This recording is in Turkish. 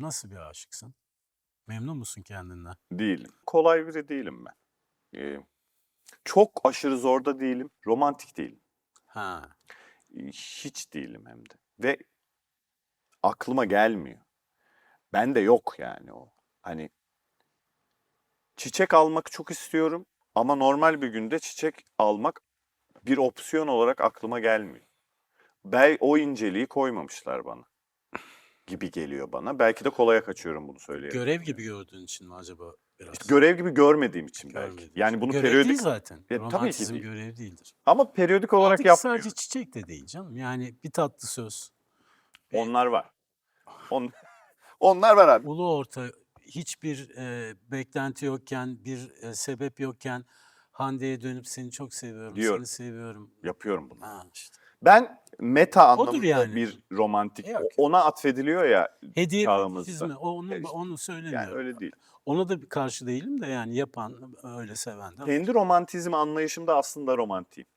Nasıl bir aşıksın? Memnun musun kendinden? Değilim. Kolay biri değilim ben. Ee, çok aşırı zorda değilim. Romantik değilim. Ha. Hiç değilim hem de. Ve aklıma gelmiyor. Bende yok yani o. Hani çiçek almak çok istiyorum ama normal bir günde çiçek almak bir opsiyon olarak aklıma gelmiyor. Bel o inceliği koymamışlar bana gibi geliyor bana. Belki de kolaya kaçıyorum bunu söyleyerek. Görev gibi gördüğün için mi acaba biraz? İşte görev gibi görmediğim için belki. Görmediğin Yani bunu görev periyodik değil zaten. Ya, tabii ki değil. görev değildir. ama periyodik olarak Artık yapmıyorum. sadece çiçek de değil canım. Yani bir tatlı söz. Onlar var. On, onlar var abi. ulu orta hiçbir e, beklenti yokken, bir e, sebep yokken Hande'ye dönüp seni çok seviyorum, Diyorum. seni seviyorum. Yapıyorum bunu. Ha işte. Ben meta Odur anlamında yani. bir romantik. Yok. Ona atfediliyor ya. Hediye Çağımızda. o- onu, onu söylemiyorum. Yani öyle değil. Ona da bir karşı değilim de yani yapan, öyle seven de. Kendi romantizm anlayışımda aslında romantiyim.